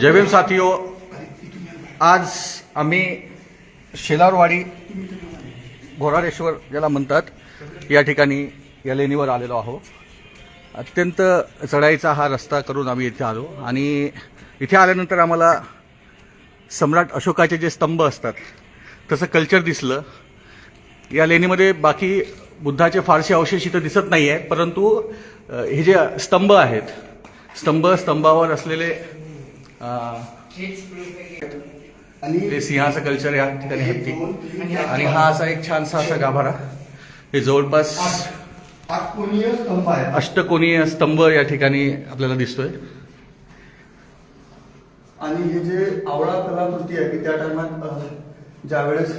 जय भीम साथियो आज आम्ही शेलारवाडी घोराडेश्वर ज्याला म्हणतात या ठिकाणी या लेणीवर आलेलो आहो. अत्यंत चढाईचा हा रस्ता करून आम्ही इथे आलो आणि इथे आल्यानंतर आम्हाला सम्राट अशोकाचे जे स्तंभ असतात तसं कल्चर दिसलं. या लेणीमध्ये बाकी बुद्धाचे फारसे अवशेष इथं दिसत नाही आहे परंतु हे जे स्तंभ आहेत स्तंभ स्तंभावर असलेले अ, ते सिंहाचं कल्चर या ठिकाणी हत्ती. आणि हा असा एक छानसा असा गाभारा हे जवळपास आठकोनीय स्तंभ आहे अष्टकोनीय स्तंभ या ठिकाणी आपल्याला दिसतोय. आणि हे जे आवळा कलाकृती आहे की त्या टायमात अ, ज्यावेळेस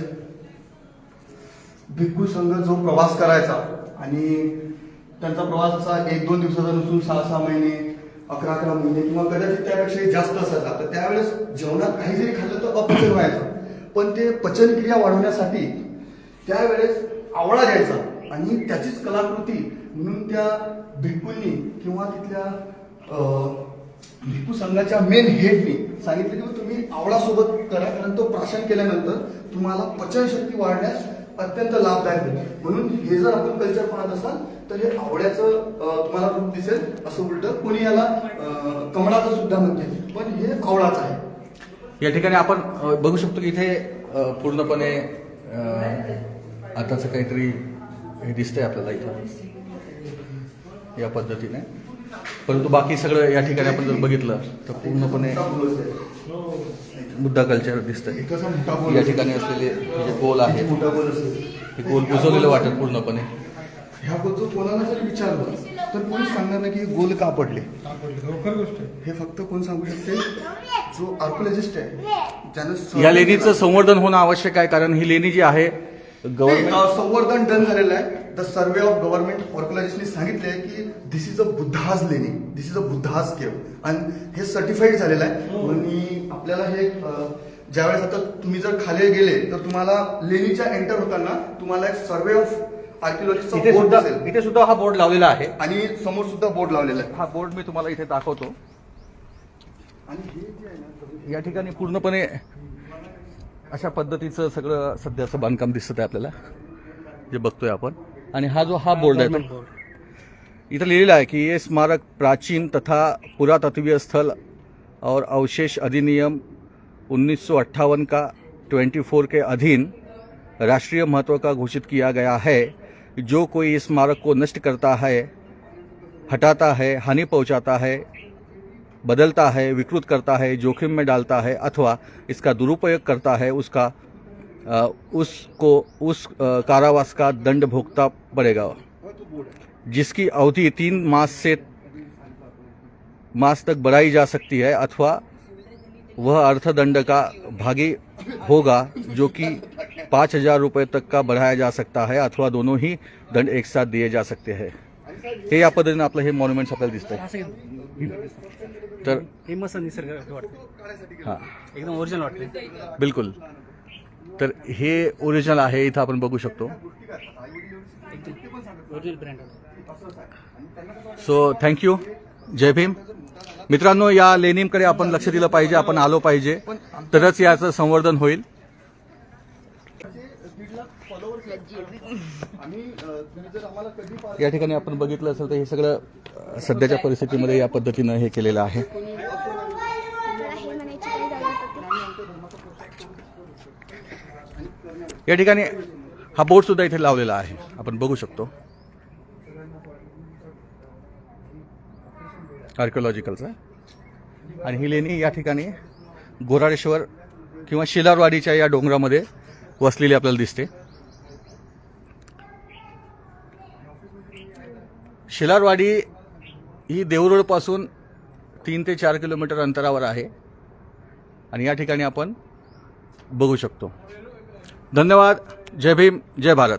भिक्खू संघ जो प्रवास करायचा आणि त्यांचा प्रवास असा एक दोन दिवसाचा नसून सहा सहा महिने अकरा अकरा महिने किंवा कदाचित त्यापेक्षाही जास्त असायचा. तर त्यावेळेस जेवणात काही जरी खाल्लं तर अपचन व्हायचं. पण ते पचनक्रिया वाढवण्यासाठी त्यावेळेस आवळा द्यायचा आणि त्याचीच कलाकृती म्हणून त्या भिक्कूंनी किंवा तिथल्या अ, भिक्खू संघाच्या मेन हेडनी सांगितलं की तुम्ही आवळासोबत करा कारण तो प्राशन केल्यानंतर तुम्हाला पचनशक्ती वाढण्यास अत्यंत लाभदायक आहे. म्हणून हे जर आपण कल्चर पाहत असाल तर हे आवड्याचं तुम्हाला रूप दिसेल. असं उलट कोणी याला कमळाचं सुद्धा म्हणते. पण हे आवळाच आहे. या ठिकाणी आपण बघू शकतो की इथे पूर्णपणे आताचं काहीतरी हे दिसतंय आपल्याला इथं. या पद्धतीने. परंतु बाकी सगळं या ठिकाणी आपण जर बघितलं तर पूर्णपणे आहे. बुद्धा कल्चर बोल या ठिकाणी असलेले जे गोल असेल. ते गोल बुजवलेलं वाटत पूर्णपणे. ह्या गोलचं कोणाला जरी विचारलं तर कोणी सांगणार नाही की हे गोल का पडले. आहे हे फक्त कोण सांगू शकते? जो आर्कोलॉजिस्ट आहे ज्यानं या लेणीचं संवर्धन होणं आवश्यक आहे कारण ही लेणी जी आहे गव्हर्नमेंट संवर्धन डन झालेलं आहे. द सर्वे ऑफ गव्हर्नमेंट ऑर्गनायझेशनने सांगितले आहे की दिस इज अ बुद्धाज लेणी दिस इज अ बुद्धाज केव आणि हे सर्टिफाईड झालेलं आहे. आणि आपल्याला हे ज्यावेळेस आता तुम्ही जर खाली गेले तर तुम्हाला लेणीच्या एंटर होताना तुम्हाला एक सर्वे ऑफ इथे सुद्धा इथे सुद्धा हा बोर्ड लावलेला आहे. आणि समोर सुद्धा बोर्ड लावलेला आहे. हा बोर्ड मी तुम्हाला इथे दाखवतो. आणि हे जे आहे ना या ठिकाणी पूर्णपणे अशा पद्धतीचं सगळं सध्याचं बांधकाम दिसत आहे आपल्याला. जे बघतोय आपण. आणि हा जो हा बोर्ड आहे तो. इथं लिहिलेला है कि ये स्मारक प्राचीन तथा पुरातत्वीय स्थल और अवशेष अधिनियम उन्नीस सौ अट्ठावन का 24 के अधीन राष्ट्रीय महत्व का घोषित किया गया है। जो कोई इस स्मारक को नष्ट करता है हटाता है हानि पहुंचाता है बदलता है विकृत करता है जोखिम में डालता है अथवा इसका दुरुपयोग करता है उसका उसको उस कारावास का दंड भोगता पड़ेगा। जिसकी अवधि तीन मास से मास तक बढ़ाई जा सकती है अथवा वह अर्थदंड का भागी होगा जो कि पाँच हज़ार रुपये तक का बढ़ाया जा सकता है अथवा दोनों ही दंड एक साथ दिए जा सकते हैं। हे या पद्धतीने आपलं हे। मॉन्युमेंट्स आपल्याला दिसतंय तर हे मस्त निसर्ग वाटतं। हाँ। एकदम ओरिजिनल वाटते। बिलकुल। तर हे ओरिजिनल आहे इथं आपण बघू शकतो. सो थँक्यू जय भीम. मित्रांनो या लेणींकडे आपण लक्ष दिलं पाहिजे आपण आलो पाहिजे. तरच याचं संवर्धन होईल. या ठिकाणी आपण बघितलं असेल तर हे सगळं सध्याच्या परिस्थितीमध्ये या पद्धतीनं हे केलेलं आहे. या ठिकाणी हा बोर्ड सुद्धा इथे लावलेला आहे. आपण बघू शकतो. आर्किओलॉजिकलचा आणि ही लेणी या ठिकाणी गोराडेश्वर किंवा शिलारवाडीच्या या डोंगरामध्ये वसलेली आपल्याला दिसते. शिलारवाडी ही देऊरोडपासून तीन ते चार किलोमीटर अंतरावर आहे. आणि या ठिकाणी आपण बघू शकतो. धन्यवाद. जय भीम जय भारत.